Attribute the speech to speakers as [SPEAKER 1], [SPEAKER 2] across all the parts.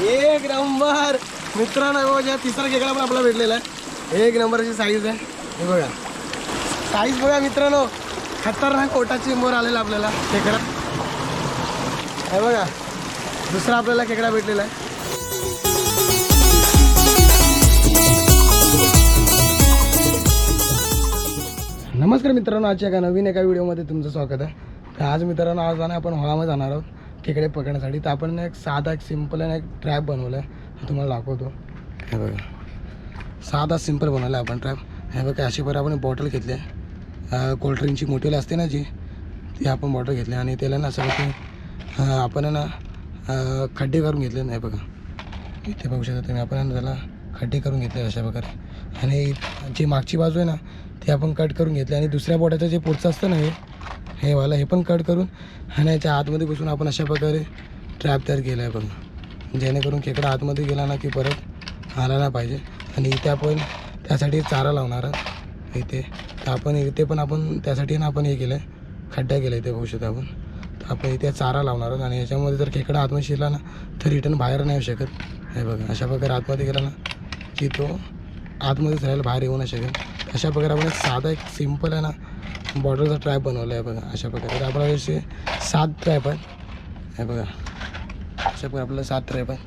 [SPEAKER 1] एक नंबर. मित्रांनो बघा, तिसरा खेकडा पण आपला भेटलेला आहे. एक नंबरची साईज आहे. हे बघा. साईज बघा मित्रांनो. खतरनाक कोटाची मोर आलेला आपल्याला खेकडा. हे बघा. दुसरा आपल्याला खेकडा भेटलेला आहे. नमस्कार मित्रांनो आजच्या एका नवीन एका व्हिडिओमध्ये तुमचं स्वागत आहे. तर आज मित्रांनो आज जाणं आपण हवामध्ये जाणार आहोत. खेकडे पकडण्यासाठी. तर आपण एक साधा एक सिंपल आणि एक ट्रॅप बनवला आहे तुम्हाला दाखवतो. हे बघा. साधा सिंपल बनवला आहे आपण ट्रॅप हे बघा अशी बरं आपण बॉटल घेतली आहे. कोल्ड्रिंकची मोठी असते ना जी ती आपण बॉटल घेतली आणि त्याला ना असं की आपण ना खड्डे करून घेतले नाही बघा. इथे बघू शकता तुम्ही आपण त्याला खड्डे करून घेतले अशा प्रकारे. आणि जी मागची बाजू आहे ना ती आपण कट करून घेतली आणि दुसऱ्या बोटाचं जे पुढचं असतं ना हे हे वाला हे पण कट करून आणि याच्या आतमध्ये घुसून आपण अशा प्रकारे ट्रॅप तयार केला आहे बघा. जेणेकरून खेकडा आतमध्ये गेला ना की परत आला ना पाहिजे. आणि इथे आपण त्यासाठी चारा लावणार आहोत. इथे. तर आपण इथे पण आपण त्यासाठी ना आपण हे केलं आहे खड्डा केला इथे बघू शकतो आपण. तर आपण इथे चारा लावणार आहोत. आणि याच्यामध्ये जर खेकडा आतमध्ये शिरला ना तर रिटर्न बाहेर नाही येऊ शकत. हे बघा अशा प्रकारे आतमध्ये गेला ना की तो आतमध्येच राहायला बाहेर येऊ नाही शकत. अशा प्रकारे आपण एक साधा एक सिंपल आहे ना बॉर्डरचा ट्रॅप बनवला आहे बघा अशा प्रकारे. तर आपल्याला असे सात ट्रॅप आहे हे बघा अशा प्रकारे आपल्याला सात ट्रॅप आहे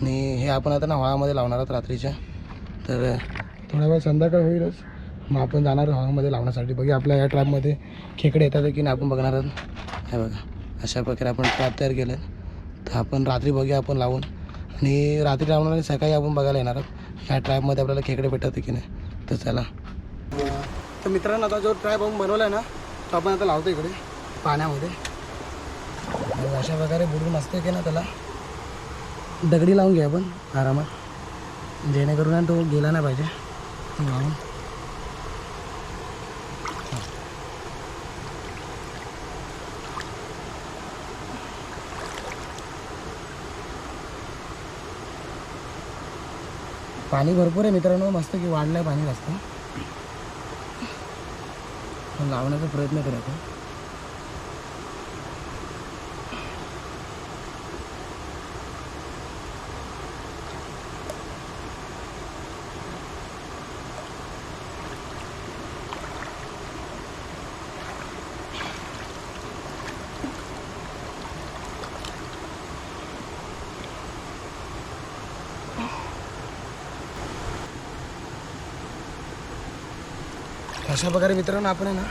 [SPEAKER 1] आणि हे आपण आता ना हवामध्ये लावणार आहोत रात्रीच्या. तर थोडा वेळ संध्याकाळ होईलच. मग आपण जाणार आहोत हवामध्ये लावण्यासाठी. बघा आपल्या या ट्रॅपमध्ये खेकडे येतात की नाही आपण बघणार आहोत. हे बघा अशा प्रकारे आपण ट्रॅप तयार केलं तर आपण रात्री बघूया आपण लावून. आणि रात्री लावणार आणि सकाळी आपण बघायला येणार आहोत. ह्या ट्रॅपमध्ये आपल्याला खेकडे भेटतात की नाही. तर चला तर मित्रांनो आता जो ट्राय बॉम्ब बनवला आहे ना तो आपण आता लावतो इकडे पाण्यामध्ये. अशा प्रकारे बुडून मस्त की ना त्याला. दगडी लावून घ्या आपण आरामात. जेणेकरून तो गेला नाही पाहिजे. लावून पाणी भरपूर आहे मित्रांनो मस्त की वाढलं आहे पाणी जास्त लावण्याचा प्रयत्न करायचा अशा प्रकारे मित्रांनो आपण आहे ना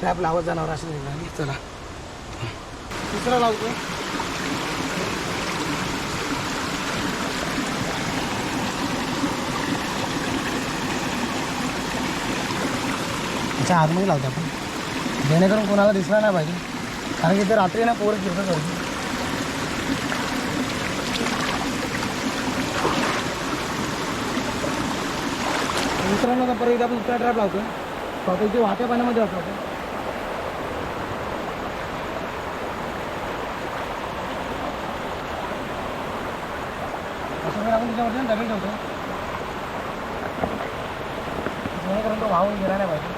[SPEAKER 1] ट्रॅप लावत जाणार असं चला. तिसरा लावतो अच्छा आतमध्ये लावतो आपण. जेणेकरून कोणाला दिसला नाही पाहिजे. कारण की ते रात्री ना पोरं फिरतच होती मित्रांनो आता परत एकदा आपण दुसरा ट्रॅप लावतो आता इथे वाहत्या पाण्यामध्ये असतो आपण. असं आपण त्याच्यावरती ना दगड ठेवतो जेणेकरून तो वाहून गेला नाही पाहिजे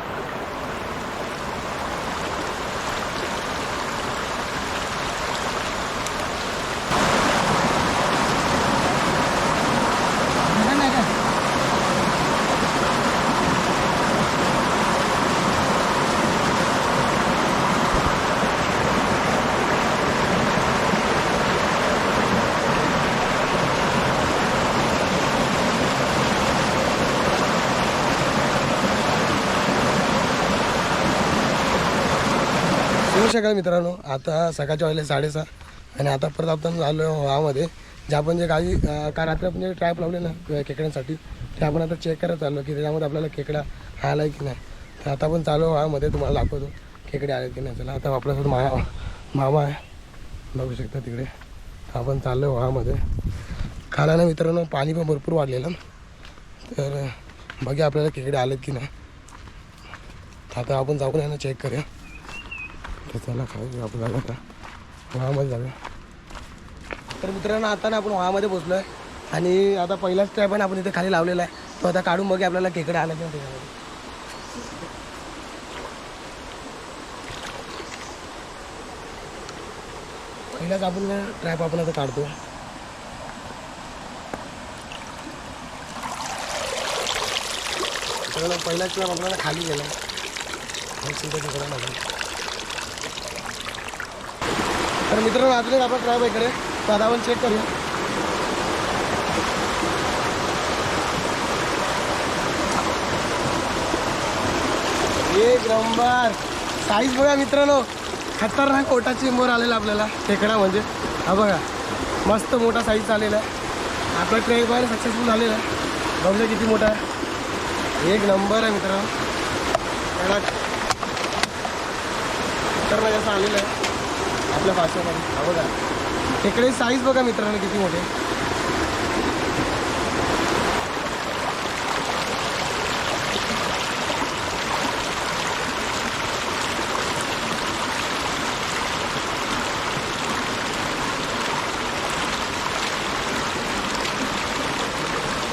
[SPEAKER 1] दिसत नाही का येऊ शकाल मित्रांनो. आता सकाळच्या वाजले साडेसहा आणि आता परत आपण झालो हवामध्ये. जे आपण जे काही अं, काल रात्री आपण जे ट्रॅप लावले ना खेकड्यांसाठी ते आपण आता चेक करत चाललो की त्याच्यामध्ये आपल्याला खेकडा आला आहे की नाही. तर आता आपण चालू हवामध्ये तुम्हाला दाखवतो खेकडे आले की नाही. चला आता आपल्यासोबत मामा मामा आहे. बघू शकता तिकडे. आपण चाललो हवामध्ये. खाला ना मित्रांनो पाणी पण भरपूर वाढलेलं. तर बघा आपल्याला खेकडे आलेत की नाही. आता आपण जाऊन आहे ना चेक करूया. तर चला आपल्याला आता. वहामध्ये जाऊया तर मित्रांनो आता ना आपण वहामध्ये पोचलो आहे आणि आता पहिलाच ट्रॅप आहे आपण इथे खाली लावलेला आहे. तो आता काढून बघे आपल्याला केकडे आला किंवा त्याच्यामध्ये. पहिलाच आपण ट्रॅप आपण आता काढतो पहिलाच ट्रॅप आपल्याला खाली गेला आहे तर मित्रांनो अजून आपण ट्रॅप इकडे तर चेक करूया. एक नंबर साईज बघा मित्रांनो खतरनाक कोटाची मोर आलेला आपल्याला. खेकडा म्हणजे. हा बघा मस्त मोठा साईज आलेला आहे. आपला ट्रेक बाहेर सक्सेसफुल झालेला आहे. बघूया किती मोठा आहे. एक नंबर आहे मित्रांनो. त्याला खतरनाक असं आलेलं आहे. आपल्या भाषेमध्ये. हा बघा. खेकडे साईज बघा मित्रांनो किती मोठे.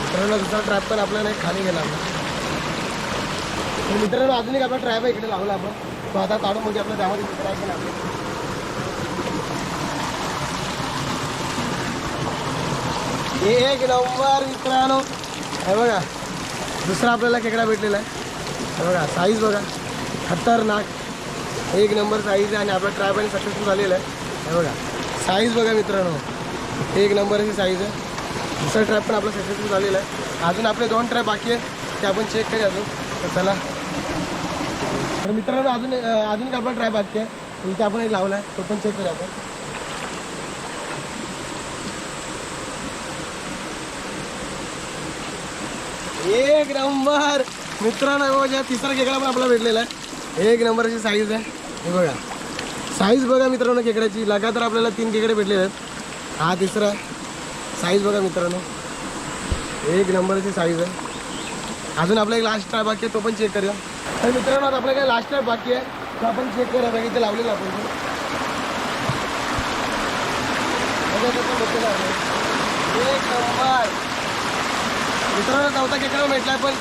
[SPEAKER 1] मित्रांनो दुसरा ट्रॅप पण आपल्याला एक खाली गेला. मित्रांनो अजून एक आपला ट्रॅप आहे इकडे लावला आपण. तो आता काढून म्हणजे आपल्या त्यामध्ये मित्र आहे पण आपले एक नंबर मित्रांनो हे बघा दुसरा आपल्याला खेकडा भेटलेला आहे. हे बघा साईज बघा. खतरनाक. एक नंबर साईज आहे आणि आपला ट्राय पण सक्सेसफुल झालेला आहे. हे बघा साईज बघा मित्रांनो. एक नंबरची साईज आहे. दुसरा ट्रॅप पण आपला सक्सेसफुल झालेला आहे. अजून आपले दोन ट्रॅप बाकी आहेत ते आपण चेक करूया अजून. तर चला. तर मित्रांनो अजून अजून आपला ट्रॅप बाकी आहे. इथे आपण एक लावला आहे तो पण चेक करूया आपण. एक नंबर. मित्रांनो बघा तिसरा खेकडा पण आपला भेटलेला आहे. एक नंबरची साईज आहे. हे बघा. साईज बघा मित्रांनो खेकड्याची. लगातार आपल्याला तीन खेकडे भेटलेले आहेत. हा तिसरा साईज बघा मित्रांनो. एक नंबरची साईज आहे. अजून आपला एक लास्ट ट्राय बाकी आहे तो पण चेक करूया. तर मित्रांनो आता आपला काय लास्ट ट्राय बाकी आहे तो आपण चेक करूया. बघा इथे लावलेला आपण. ते. एक नंबर. मित्रांनो चौथा खेकडा भेटला पण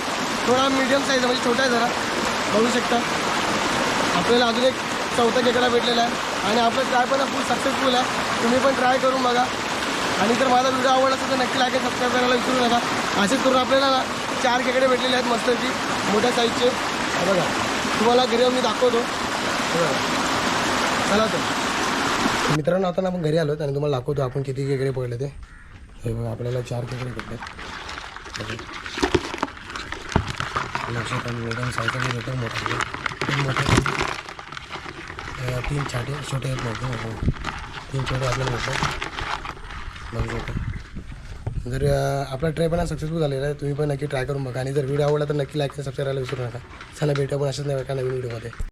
[SPEAKER 1] थोडा मिडियम साईज म्हणजे छोटा आहे जरा. बघू शकता. आपल्याला अजून एक चौथा खेकडा भेटलेला आहे. आणि आपलं ट्राय पण फुल सक्सेसफुल आहे. तुम्ही पण ट्राय करून बघा. आणि जर माझा व्हिडिओ आवडला असेल तर नक्की लाईक सबस्क्राईब करायला विसरू नका. असेच करून आपल्याला ना चार खेकडे भेटलेले आहेत मस्तपैकी मोठ्या साईजचे बघा. तुम्हाला घरी येऊन मी दाखवतो. चला तर. मित्रांनो आता आपण घरी आलो आणि तुम्हाला दाखवतो आपण किती खेकडे पडले ते. हे आपल्याला चार खेकडे भेटले लक्षात पण मिडियम साईजचा पण भेटेल मोठा तीन मोठे तीन छाटे छोटे आहेत मोठे हो. तीन छोटे आपल्याला भेटले बघू शकता. जर आपला ट्राय पण सक्सेसफुल झालेला आहे तुम्ही पण नक्की ट्राय करून बघा. आणि जर व्हिडिओ आवडला तर नक्की लाईक सबस्क्राईब करायला विसरू नका. चला भेटू पण अशाच नाही का नवीन व्हिडिओमध्ये